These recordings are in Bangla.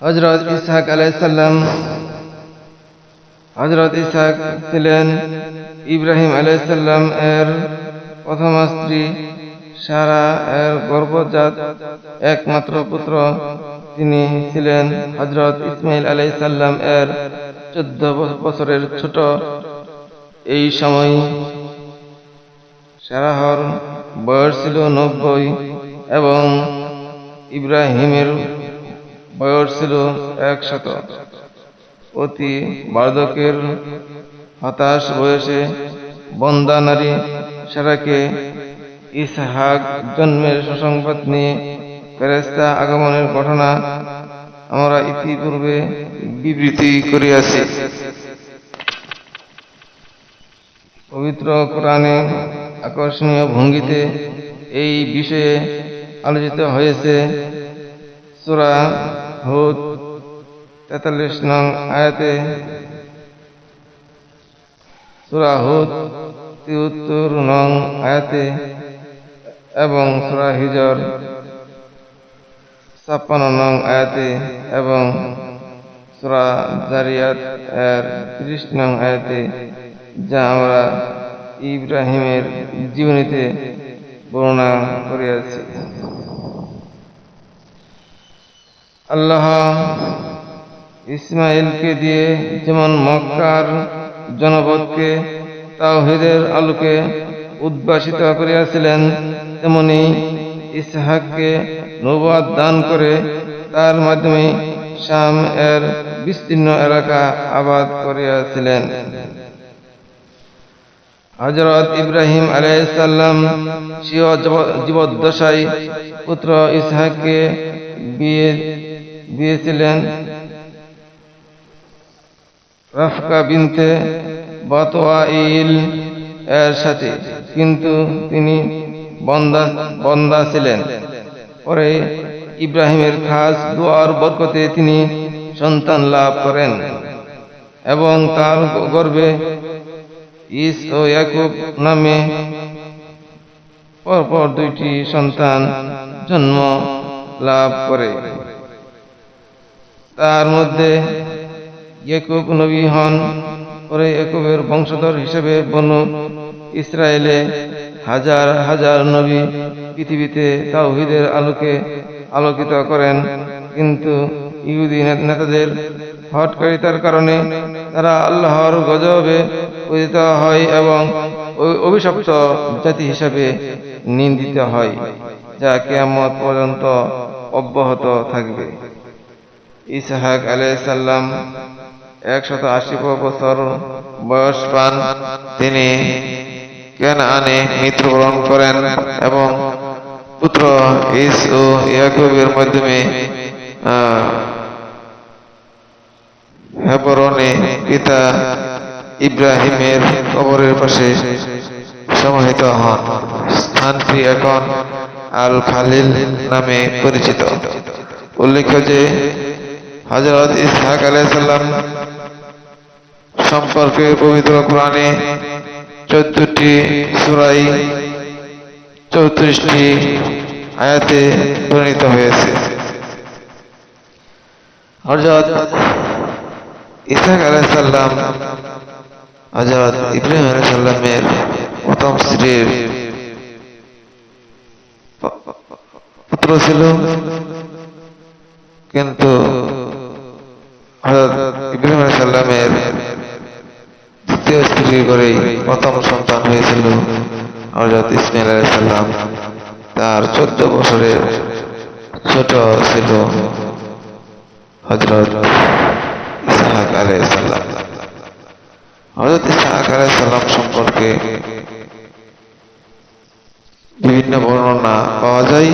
হজরত ইসহাক আলাইসাল্লাম হজরত ইসহাক ছিলেন ইব্রাহিম আলাইসাল্লাম এর প্রথম স্ত্রী, সারা এর গর্ভজাত একমাত্র পুত্র। তিনি ছিলেন হজরত ইসমাইল আলাইসাল্লাম এর চোদ্দ বছরের ছোট। এই সময় সারাহর বয়স ছিল নব্বই এবং ইব্রাহিমের বয়স ছিল একশত। অতি বার্ধক্যের হতাশ বয়সে বন্দা নারী সারাকে ইসহাক জন্মের সুসংবাদ নিয়ে ফেরেস্তা আগমনের ঘটনা আমরা ইতিপূর্বে বিবৃতি করিয়াছি। পবিত্র কোরআনে আকর্ষণীয় ভঙ্গিতে এই বিষয়ে আলোচিত হয়েছে সুরা হুদ, তেতাল্লিশ নং আয়াতে। সুরা হুদ তিউত্তর নং আয়াতে এবং সুরা হিজর, ছাপ্পান্ন নং আয়াতে এবং সুরা জারিয়াত এর ত্রিশ নং আয়াতে, যা আমরা ইব্রাহিমের জীবনীতে বর্ণনা করিয়াছি। আল্লাহ ইসমাইলকে দিয়ে যেমন মক্কার জনপদকে তাওহিদের আলোকে উদ্ভাসিত করিয়াছিলেন, তেমনি ইসহাককে নবাদ দান করে তার মাধ্যমে শাম এর বিস্তীর্ণ এলাকা আবাদ করিয়াছিলেন। হজরত ইব্রাহিম আলাইসাল্লাম স্বীয় জীবদ্দশায় পুত্র ইসহাককে বিয়ে দিয়েছিলেন রাফকা বিনতে বাতোয়াইল এর সাথে। কিন্তু তিনি বন্দা বন্দা ছিলেন। পরে ইব্রাহিমের খাস দোয়ার বরকতে তিনি সন্তান লাভ করেন এবং তার গর্বে ইস ও ইয়াকুব নামে পরপর দুইটি সন্তান জন্ম লাভ করে। তার মধ্যে ইয়াকুব নবী হন পরে ইয়াকুবের বংশধর হিসেবে বনু ইসরায়েলে হাজার হাজার নবী পৃথিবীতে তাওহিদের আলোকে আলোকিত করেন। কিন্তু ইহুদি নেতাদের হটকারিতার কারণে তারা আল্লাহর গজবে পতিত হয় এবং অভিশপ্ত জাতি হিসাবে নিন্দিত হয়, যা কেয়ামত পর্যন্ত অব্যাহত থাকবে। ইসহাক আলাইসাল্লাম একশত আশি বছর বয়স পান। তিনি কেন আনে মৃত্যুবরণ করেন এবং পুত্র ইস ও ইয়াকুবের মাধ্যমে হেবরনে পিতা ইব্রাহিমের কবরের পাশে সমাহিত হন। স্থানটি এখন আল খালিল নামে পরিচিত। উল্লেখ্য যে হজরত ইসহাক আলাইসাল্লাম সম্পর্কে পবিত্র কোরআনে চোদ্দটি সুরাই চৌত্রিশটি আয়াতে বর্ণিত হয়েছে হজরত ইসাক আলাইসাল্লাম হজরত ইব্রাহিম আলাইসাল্লামের প্রথম স্ত্রীর পুত্র ছিল কিন্তু হজরত ইব্রাহিম দ্বিতীয় স্ত্রী প্রথম সন্তান হয়েছিল হজরত ইসমাইল তার চোদ্দ বছরের ছোট ছিল হজরত ইসহাক আলাইসাল্লাম হজরত ইসহাক আলাইসাল্লাম সম্পর্কে বিভিন্ন বর্ণনা পাওয়া যায়।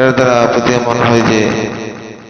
এর দ্বারা প্রতীয়মান হয় যে